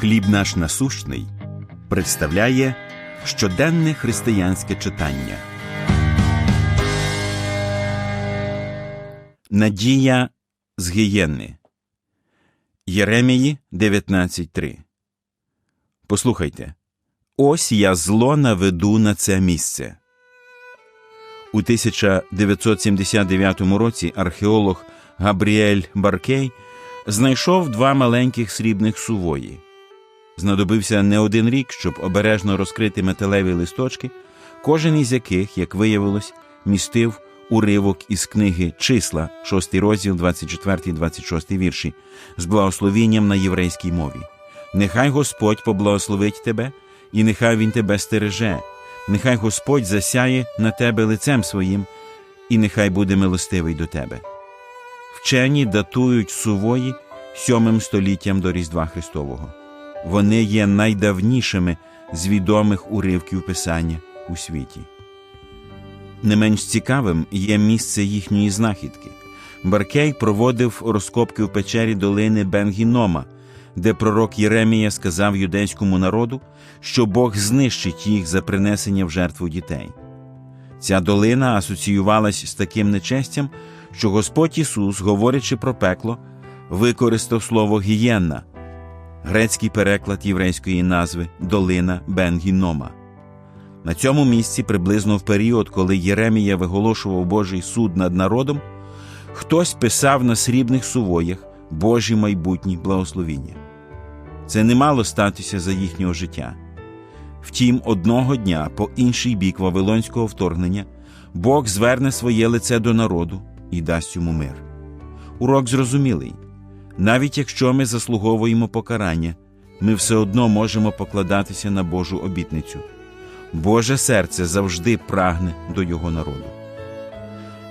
Хліб наш насущний представляє щоденне християнське читання. Надія з Гієнни Єремії 19.3 Послухайте. Ось я зло наведу на це місце. У 1979 році археолог Габріель Баркей знайшов два маленьких срібних сувої. Знадобився не один рік, щоб обережно розкрити металеві листочки, кожен із яких, як виявилось, містив уривок із книги Числа, 6 розділ, 24-26 вірші, з благословінням на єврейській мові. Нехай Господь поблагословить тебе, і нехай Він тебе стереже, нехай Господь засяє на тебе лицем своїм, і нехай буде милостивий до тебе. Вчені датують сувої сьомим століттям до Різдва Христового. Вони є найдавнішими з відомих уривків Писання у світі. Не менш цікавим є місце їхньої знахідки. Баркей проводив розкопки в печері долини Бенгінома, де пророк Єремія сказав юдейському народу, що Бог знищить їх за принесення в жертву дітей. Ця долина асоціювалась з таким нечестям, що Господь Ісус, говорячи про пекло, використав слово гієнна, грецький переклад єврейської назви Долина Бенгінома. На цьому місці, приблизно в період, коли Єремія виголошував Божий суд над народом, хтось писав на срібних сувоях Божі майбутні благословіння. Це не мало статися за їхнього життя. Втім, одного дня, по інший бік Вавилонського вторгнення, Бог зверне своє лице до народу і дасть йому мир. Урок зрозумілий навіть якщо ми заслуговуємо покарання, ми все одно можемо покладатися на Божу обітницю. Боже серце завжди прагне до Його народу.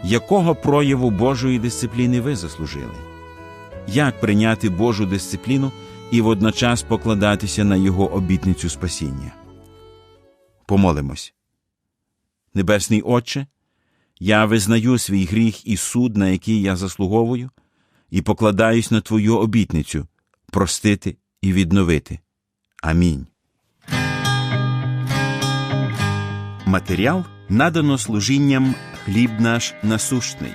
Якого прояву Божої дисципліни ви заслужили? Як прийняти Божу дисципліну і водночас покладатися на Його обітницю спасіння? Помолимось. Небесний Отче, я визнаю свій гріх і суд, на який я заслуговую, і покладаюсь на Твою обітницю простити і відновити. Амінь. Матеріал надано служінням хліб наш насущний.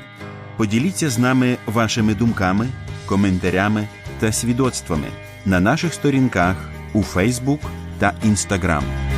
Поділіться з нами вашими думками, коментарями та свідоцтвами на наших сторінках у Фейсбук та Інстаграм.